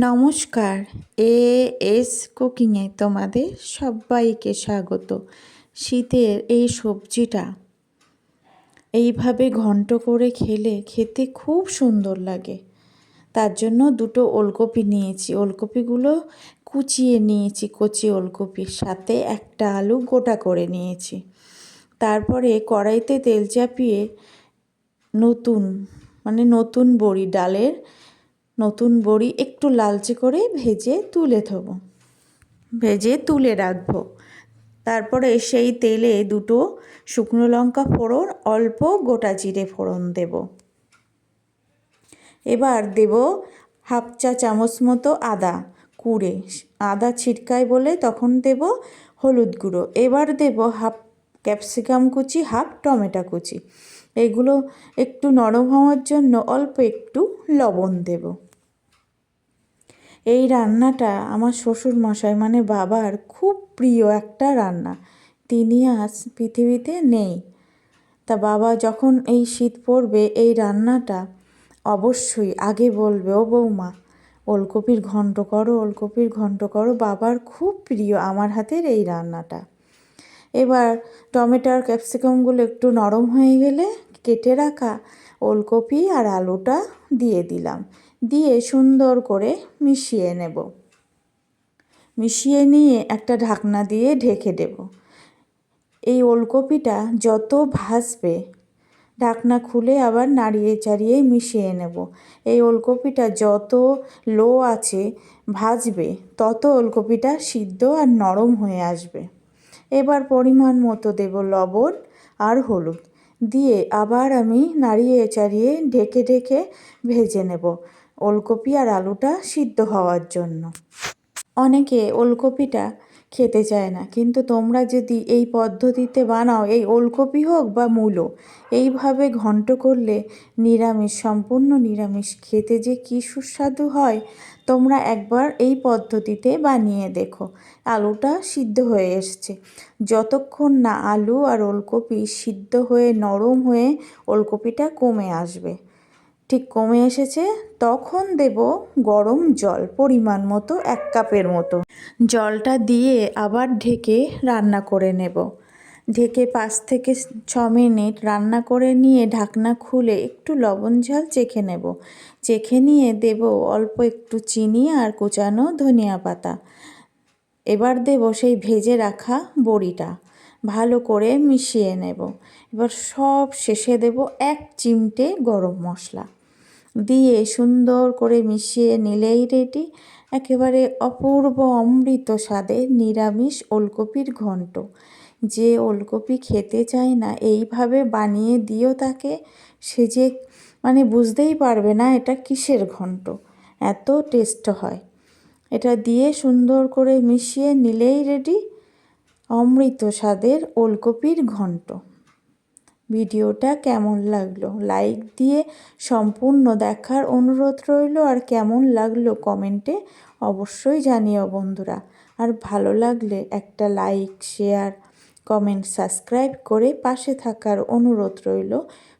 নমস্কার। A S কুকিংয়ে তোমাদের সবাইকে স্বাগত। শীতের এই সবজিটা এইভাবে ঘন্ট করে খেলে খেতে খুব সুন্দর লাগে। তার জন্য দুটো ওলকপি নিয়েছি। ওলকপিগুলো কুচিয়ে নিয়েছি, কচি ওলকপির সাথে একটা আলু গোটা করে নিয়েছি। তারপরে কড়াইতে তেল চাপিয়ে নতুন মানে নতুন বড়ি, ডালের নতুন বড়ি একটু লালচে করে ভেজে তুলে থবো ভেজে তুলে রাখব। তারপরে সেই তেলে দুটো শুকনো লঙ্কা ফোড়ন, অল্প গোটা জিরে ফোড়ন দেব। এবার দেব হাফ চা চামচ মতো আদা কুড়ে। আদা ছিটকায় বলে তখন দেব হলুদ গুঁড়ো। এবার দেব হাফ ক্যাপসিকাম কুচি, হাফ টমেটো কুচি। এগুলো একটু নরম হওয়ার জন্য অল্প একটু লবণ দেবো। এই রান্নাটা আমার শ্বশুর মশাই মানে বাবার খুব প্রিয় একটা রান্না। তিনি আজ পৃথিবীতে নেই। তা বাবা যখন এই শীত পড়বে, এই রান্নাটা অবশ্যই আগে বলবে, ও বৌমা, ওলকপির ঘন্ট করো, ওলকপির ঘন্ট করো। বাবার খুব প্রিয় আমার হাতের এই রান্নাটা। এবার টমেটোর ক্যাপসিকামগুলো একটু নরম হয়ে গেলে কেটে রাখা ওলকপি আর আলুটা দিয়ে দিলাম। দিয়ে সুন্দর করে মিশিয়ে নেব। মিশিয়ে নিয়ে একটা ঢাকনা দিয়ে ঢেকে দেব। এই ওলকপিটা যত ভাসবে ঢাকনা খুলে আবার নাড়িয়ে চাড়িয়ে মিশিয়ে নেব। এই ওলকপিটা যত লো আছে, ভাজবে, তত ওলকপিটা সিদ্ধ আর নরম হয়ে আসবে। এবার পরিমাণ মতো দেব লবণ আর হলুদ। দিয়ে আবার আমি নাড়িয়ে চাড়িয়ে ঢেকে ঢেকে ভেজে নেব। ওলকপি আর আলুটা সিদ্ধ হওয়ার জন্য। অনেকে ওলকপিটা খেতে চায় না, কিন্তু তোমরা যদি এই পদ্ধতিতে বানাও, এই ওলকপি হোক বা মূলো, এইভাবে ঘন্ট করলে নিরামিষ, সম্পূর্ণ নিরামিষ, খেতে যে কী সুস্বাদু হয়, তোমরা একবার এই পদ্ধতিতে বানিয়ে দেখো। আলুটা সিদ্ধ হয়ে এসছে। যতক্ষণ না আলু আর ওলকপি সিদ্ধ হয়ে, নরম হয়ে ওলকপিটা কমে আসবে। ঠিক কমে এসেছে, তখন দেব গরম জল পরিমাণ মতো এক কাপের মতো। জলটা দিয়ে আবার ঢেকে রান্না করে নেব। ঢেকে পাঁচ থেকে ছ মিনিট রান্না করে নিয়ে ঢাকনা খুলে একটু লবণ ঝাল চেখে নেব। চেখে নিয়ে দেব অল্প একটু চিনি আর কুচানো ধনিয়া পাতা। এবার দেব সেই ভেজে রাখা বড়িটা। ভালো করে মিশিয়ে নেব। এবার সব শেষে দেব এক চিমটে গরম মশলা। দিয়ে সুন্দর করে মিশিয়ে নিলেই রেডি। একেবারে অপূর্ব অমৃত স্বাদের নিরামিষ ওলকপির ঘন্ট। যে ওলকপি খেতে চায় না, এইভাবে বানিয়ে দিও তাকে। সে যে মানে বুঝতেই পারবে না এটা কিসের ঘন্ট। এত টেস্ট হয়। এটা দিয়ে সুন্দর করে মিশিয়ে নিলেই রেডি। অমৃত স্বাদের ওলকপির ঘন্ট। ভিডিওটা কেমন লাগল? লাইক দিয়ে সম্পূর্ণ দেখার অনুরোধ রইল। আর কেমন লাগল কমেন্টে অবশ্যই জানিও বন্ধুরা। আর ভালো লাগলে একটা লাইক শেয়ার কমেন্ট সাবস্ক্রাইব করে পাশে থাকার অনুরোধ রইল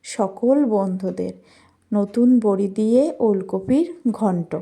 সকল বন্ধুদের। নতুন বড়ি দিয়ে ওলকপির ঘন্ট।